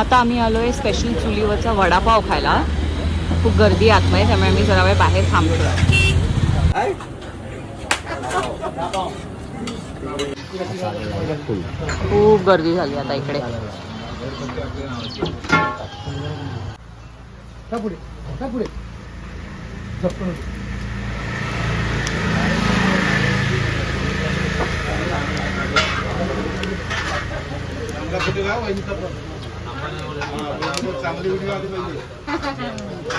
आता आम्ही आलो आहे स्पेशल चुलीवरचा वडापाव खायला. खूप गर्दी आहे आतमध्ये त्यामुळे आम्ही जरा वेळ बाहेर थांबतो खूप गर्दी झाली आता इकडे. चांगली व्हिडिओ आली पाहिजे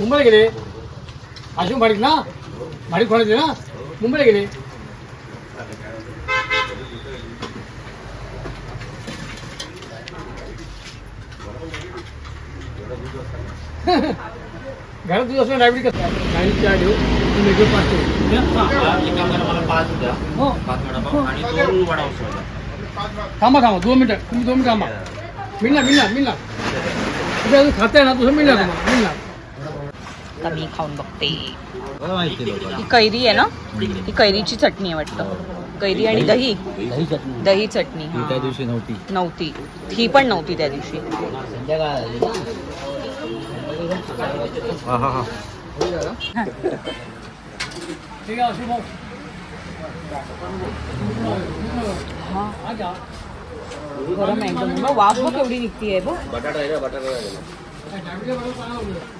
मुंबईला गेले अजून भाडीत ना भाडीत घरात तुझं असं डायबिटीस कसं? डायबिटीस चहा ठेवू तू मेजर पाच हो. सोडा. थांबा थांबा. दोन मिनिटं. तुम्ही दोन मिनिटं थांबा. मिळणार मिळणार मिळणार. तुझं अजून खाताय ना तुझं मिळणार तुम्हाला. मिळणार. आता मी खाऊन बघते. ही कैरी आहे ना? ही कैरीची चटणी आहे वाटतं. कैरी आणि दही दही. चटणी. दही चटणी. ती हा. त्या दिवशी नव्हती. नव्हती. ही पण नव्हती त्या दिवशी. हा हा हा हा. गरम आहे एकदम मग वाफ बघ केवढी निघतीये बघ बटाटा आहे बटाटा.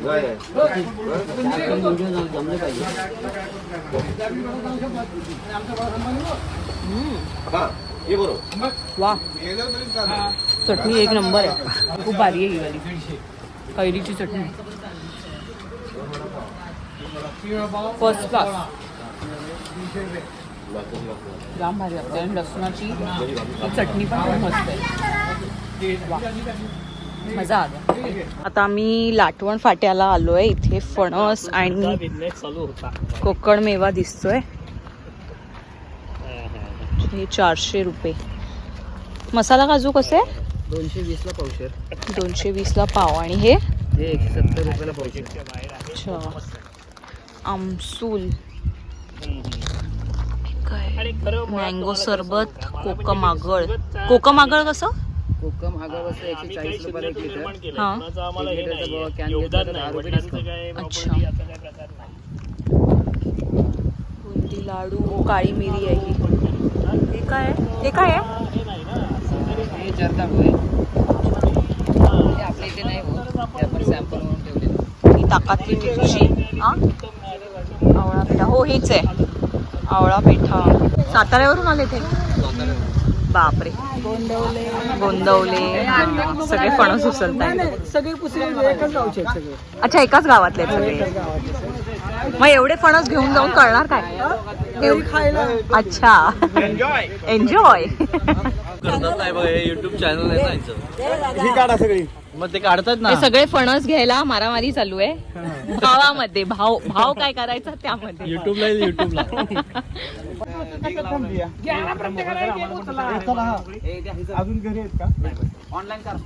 नाही, नाही. हो. हा बरोबर वा. चटणी एक नंबर आहे खूप भारी आहे ही वाली. कैरीची चटणी. फर्स्ट क्लास जाम भारी लागते आणि लसणाची चटणी पण खूप मस्त आहे. मजा आला. आता आम्ही लाटवण फाट्याला आलोय. इथे फणस आणि कोकण मेवा दिसतोय. हे चारशे रुपये. मसाला काजू कसे? दोनशे वीस ला पावशेर दोनशे वीसला पाव आणि हे? हे एकशे सत्तर रुपयाला पावशेर अच्छा. आमसूल. काय? मँगो सरबत कोकम आगळ. कोकम आगळ कसं? कोकम आगाव असं एकशे चाळीस रुपयाला एक लिटर. हा. एक लिटरचा भाव कॅन घेतला तर दहा रुपये अच्छा. बुंदी लाडू? काळी मिरी आहे ही. हे काय आहे? हे काय आहे? हे जर्दा होय. आपल्या इथे नाही होत. आपण सॅम्पल म्हणून ठेवले ही ताकातली मिरची हा? आवळा पेठा. हो हीच आहे. आवळा पेठा. साताऱ्यावरून आले ते? बापरे. गोंदवले. हा, सगळे फणस उचलताय सगळे पुसले एकच गावचे आहेत सगळे. अच्छा एकाच गावातले सगळे मग एवढे फणस घेऊन जाऊन करणार काय? एव- अच्छा. एन्जॉय करतात नाही बघा हे युट्यूब चॅनल आहे त्यांचं ही काढा सगळी. मग ते काढतात ना. हे सगळे फणस घ्यायला मारामारी चालू आहे. भावामध्ये भाव भाव काय करायचा त्यामध्ये. युट्यूबला युट्यूबला अजून घरी आहेत का? ऑनलाईन कर.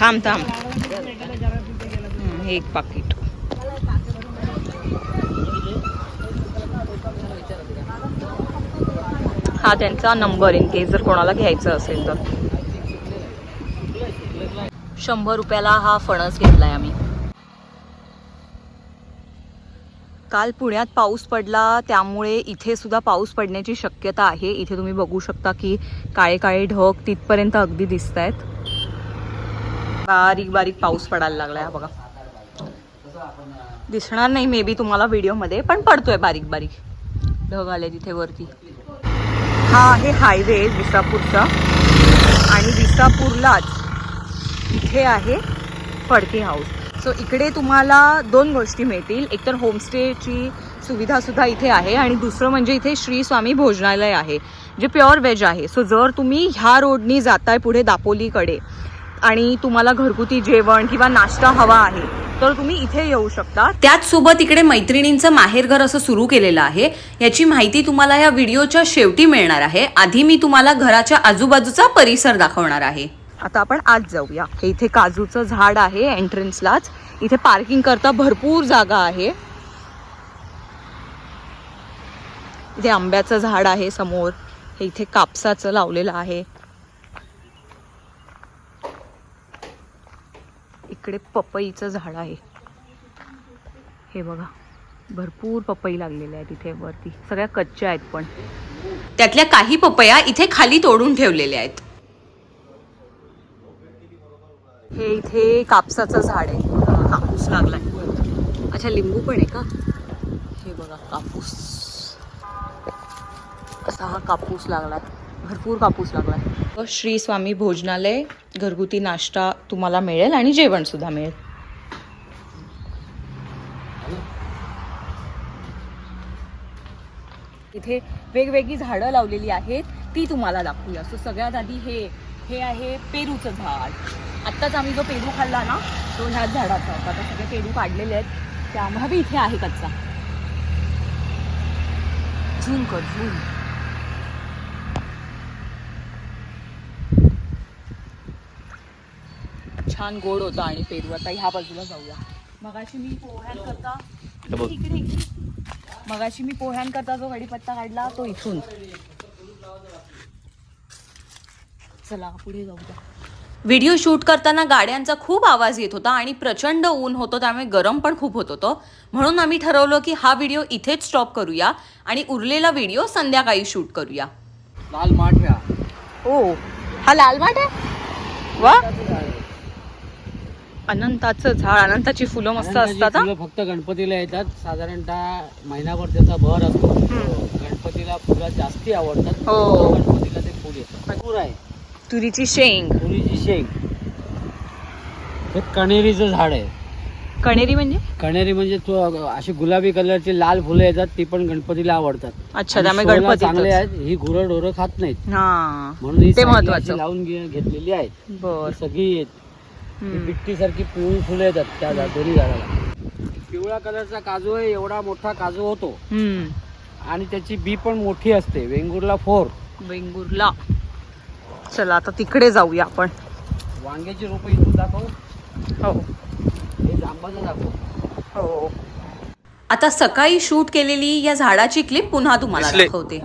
थांब थांब. हे एक पाकिट हा त्यांचा नंबर इन केस जर कोणाला घ्यायचं असेल तर. शंभर रुपयाला हा फणस घेतलाय आम्ही. काल पुण्यात पाऊस पडला त्यामुळे इथे सुद्धा पाऊस पडण्याची शक्यता आहे. इथे तुम्ही बघू शकता की काळे काळे ढग तिथपर्यंत अगदी दिसत आहेत बारीक बारीक पाऊस पडायला लागलाय हा बघा. दिसणार नाही मे बी तुम्हाला व्हिडिओमध्ये पण पडतोय बारीक बारीक. ढग आले तिथे वरती. हा आहे हायवे विसापूरचा. आणि विसापूरलाच इथे आहे फडके हाऊस सो इकडे तुम्हाला दोन गोष्टी मिळतील. एकतर होमस्टेची सुविधासुद्धा इथे आहे आणि दुसरं म्हणजे इथे श्री स्वामी भोजनालय आहे जे प्युअर व्हेज आहे. सो जर तुम्ही ह्या रोडनी जाताय पुढे दापोलीकडे आणि तुम्हाला घरगुती जेवण किंवा नाश्ता हवा आहे तर तुम्ही इथे येऊ शकता. त्याच सोबत इकडे मैत्रिणींचं माहेरघर असं सुरू केलेलं आहे. याची माहिती तुम्हाला या व्हिडिओच्या शेवटी मिळणार आहे. आधी मी तुम्हाला घराच्या आजूबाजूचा परिसर दाखवणार आहे. आता आपण आज जाऊया. हे इथे काजूचं झाड आहे एंट्रन्सलाच. इथे पार्किंग करता भरपूर जागा आहे. इथे आंब्याचं झाड आहे समोर. हे इथे कापसाचं लावलेलं आहे. इकडे पपईचं झाड आहे. हे बघा भरपूर पपई लागलेल्या आहेत इथे वरती. सगळ्या कच्च्या आहेत पण. त्यातल्या काही पपया इथे खाली तोडून ठेवलेल्या आहेत. हे इथे कापसाचं झाड आहे. कापूस लागलाय. अच्छा लिंबू पण आहे का? हे बघा कापूस. असा हा कापूस लागलाय. भरपूर कापूस लागलाय. श्री स्वामी भोजनालय घरगुती नाश्ता तुम्हाला मिळेल आणि जेवण सुद्धा मिळेल. इथे वेगवेगळी झाडं लावलेली आहेत ती तुम्हाला दाखवूया. सो सगळ्यात आधी हे हे आहे पेरूचं झाड. आत्ताच आम्ही जो पेरू खाल्ला ना तो ह्याच झाडाचा होता. आता सगळे पेरू काढलेले आहेत. त्यामुळे इथे आहे कच्चा. झूम कर झूम. छान गोड होता आणि पेरू. आता ह्या बाजूला जाऊया. मगाशी मी पोह्यांकरता इकडे इकडे. मगाशी मी पोह्यांकरता जो कढीपत्ता काढला तो इथून. चला पुढे जाऊया. व्हिडिओ शूट करताना गाड्यांचा खूप आवाज येत होता आणि प्रचंड ऊन होतं त्यामुळे गरम पण खूप होत होतं. म्हणून आम्ही ठरवलं की हा व्हिडिओ इथेच स्टॉप करूया आणि उरलेला व्हिडिओ संध्याकाळी शूट करूया. लाल माठ्या ओ हा लाल माठ आहे? वा. अनंताचं झाड अनंताची फुलं मस्त असतात हा? फुलं फक्त गणपतीला येतात. साधारणतः महिनाभर त्याचा भर असतो. गणपतीला फुलं जास्ती आवडतात. हो. गणपतीला ते फुल येतात. फूल आहे. तुरीची शेंग. तुरीची शेंग. हे कणेरीचं झाड आहे. कणेरी म्हणजे? कणेरी म्हणजे तो अशी गुलाबी कलरची लाल फुलं येतात ती पण गणपतीला आवडतात. अच्छा आणि त्यामुळे शोला गणपती चांगले आहेत ही गुरं ढोरं खात नाहीत. हा म्हणून ही ते साईडला महत्वाचं. लावून घे- घेतलेली आहेत बर. ही सगळी आहेत बिट्टी सारखी पिवळी फुलं येतात त्या दोन्ही झाडाला. पिवळ्या कलरचा काजू आहे एवढा मोठा काजू होतो. हम्म. आणि त्याची बी पण मोठी असते वेंगुर्ला फोर. वेंगुर्ला. चला आता तिकडे जाऊया आपण. वांग्याची रोपं इथून दाखव. हो. हे जांबाचं दाखव. हो. आता सकाळी शूट केलेली या झाडाची क्लिप पुन्हा तुम्हाला. दाखवते.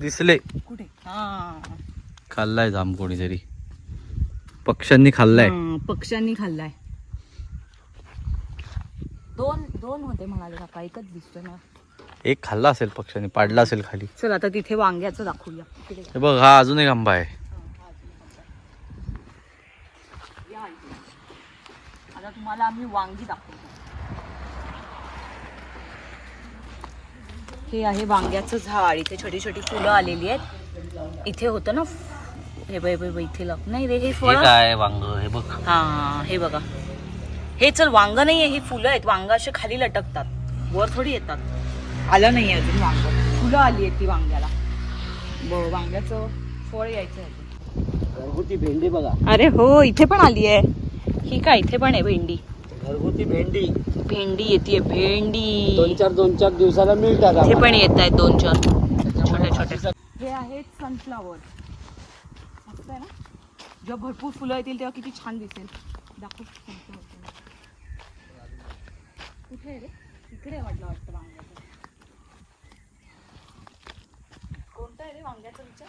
दिसले. कुठे? हा. खाल्लाय जाम कोणीतरी. पक्ष्यांनी खाल्लाय. हा, पक्ष्यांनी खाल्लाय. दोन दोन होते म्हणाले काका एकच दिसतोय मला. एक खाल्ला असेल पक्ष्यांनी पाडला असेल खाली. चल आता तिथे वांग्याचं दाखवूया. हे बघ हा अजून एक आंबा आहे. या. आता तुम्हाला आम्ही वांगी दाखवतो. हे आहे वांग्याचं झाड. इथे छोटी छोटी फुलं आलेली आहेत. इथे होतं ना हे बाई बाई बाई इथे नाही रे हे फळ काय वांग हे बघ. हा हे बघा. हे चल वांग नाहीये ही फुलं आहेत. वांग असे खाली लटकतात. वर थोडी येतात. आलं नाही अजून वांग. फुलं आली आहेत ती वांग्याला. ब वांग्याचं फळ यायचं आहे. घरगुती भेंडी बघा. अरे हो इथे पण आली आहे. ही काय इथे पण आहे भेंडी? घरगुती भेंडी. भेंडी येते भेंडी. दोन चार दोन चार दिवसाला मिळतात आम्हाला. पण येत आहेत दोन चार. छोटे त्याच्यामुळे छोटे बाकीचं हे आहेत सनफ्लावर मस्त आहे ना? जेव्हा भरपूर फुलं येतील तेव्हा किती छान दिसेल. दाखव. कुठे आहे रे? इकडे वाटलं वाटतं वांग्याचं. कोणतं आहे रे वांग्याचा विचार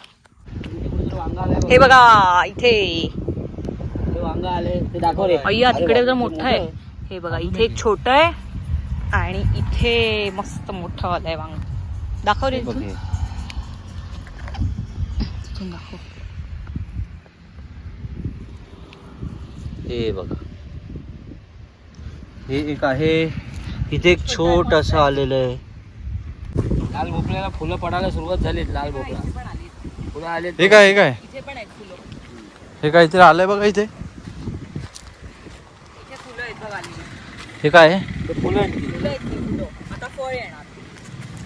तिकडे जो वांगा आलाय. हे बघा इथे. वांगा आले ते दाखव रे. अय्या तिकडे जर मोठं आहे. हे बघा इथे एक. छोटं आहे आणि इथे मस्त मोठं आलंय वांग. दाखव रे दाखव. हे बघा. हे एक आहे. इथे एक छोट असं आलेलं आहे. लाल भोपळ्याला फुलं पडायला सुरुवात झाली लाल भोपळा. इथे आली फुलं आले हे काय हे काय? इथे पण आहेत फुलं. हे आलंय बघा इथे? इथे फुलं आहेत बघ आलेली. हे काय? फुलं आहेत ती. फुलं आहेत ती फुलं? आता फळ येणार.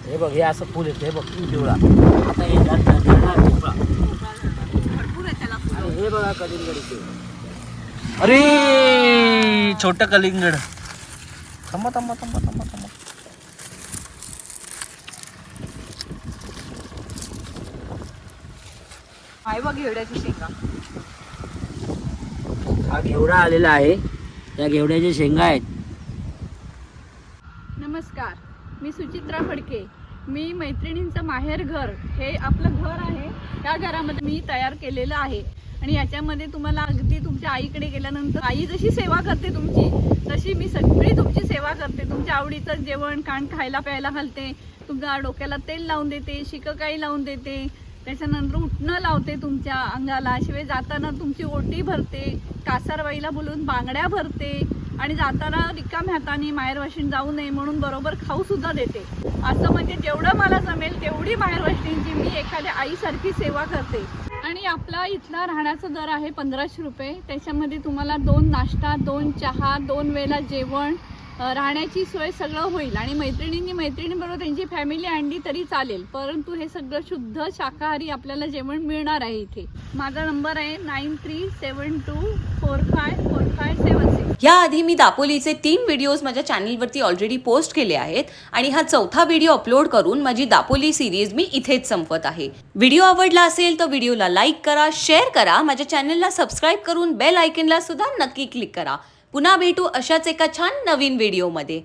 हे बघ हे असं फुल येतं हे बघ पिवळा. आता हे. भरपूर त्याला हे बघा कलिंगडीचे अरे छोट कलिंगड. थांबा थांबा थांबा थांबा थांबा. आहे बघ घेवड्याची शेंगा. हा घेवडा आलेला आहे. त्या घेवड्याच्या शेंगा आहेत. नमस्कार मी सुचित्रा फडके. मी मैत्रिणींचं माहेर घर. हे आपलं घर आहे. त्या घरामध्ये मी तयार केलेलं आहे. आणि याच्यामध्ये तुम्हाला अगदी तुमच्या आईकडे गेल्यानंतर आई जशी सेवा करते तुमची तशी मी सगळी तुमची सेवा करते. तुमच्या आवडीचं जेवण कान खायला प्यायला घालते. तुमच्या डोक्याला तेल लावून देते शिककाई लावून देते. त्याच्यानंतर उठणं लावते तुमच्या अंगाला. शिवाय जाताना तुमची ओटी भरते कासारवाईला बोलून बांगड्या भरते. आणि जाताना रिकाम हाताने माहेरवाशीण जाऊ नये म्हणून बरोबर खाऊ सुद्धा देते. असं म्हणजे जेवढं मला जमेल तेवढी माहेरवाशींची मी एखाद्या आईसारखी सेवा करते. आणि आपला इथला राहण्याचा दर आहे पंधराशे रुपये. त्याच्यामध्ये तुम्हाला दोन नाश्ता दोन चहा दोन वेळेला जेवण राहण्याची सोय सगळं होईल. आणि मैत्रिणींनी मैत्रिणीबरोबर त्यांची फॅमिली आणली तरी चालेल. परंतु हे सगळं शुद्ध शाकाहारी आपल्याला जेवण मिळणार आहे इथे. माझा नंबर आहे nine three seven two four five four five seven six याआधी मी दापोलीचे तीन व्हिडिओज माझ्या चॅनलवरती ऑलरेडी पोस्ट केले आहेत आणि हा चौथा व्हिडिओ अपलोड करून माझी दापोली सिरीज मी इथेच संपवत आहे. व्हिडिओ आवडला असेल तर व्हिडिओला लाईक करा शेअर करा माझ्या चॅनलला सबस्क्राईब करून बेल आयकनला सुद्धा नक्की क्लिक करा. पुन्हा भेटू अशाच एका छान नवीन व्हिडिओमध्ये.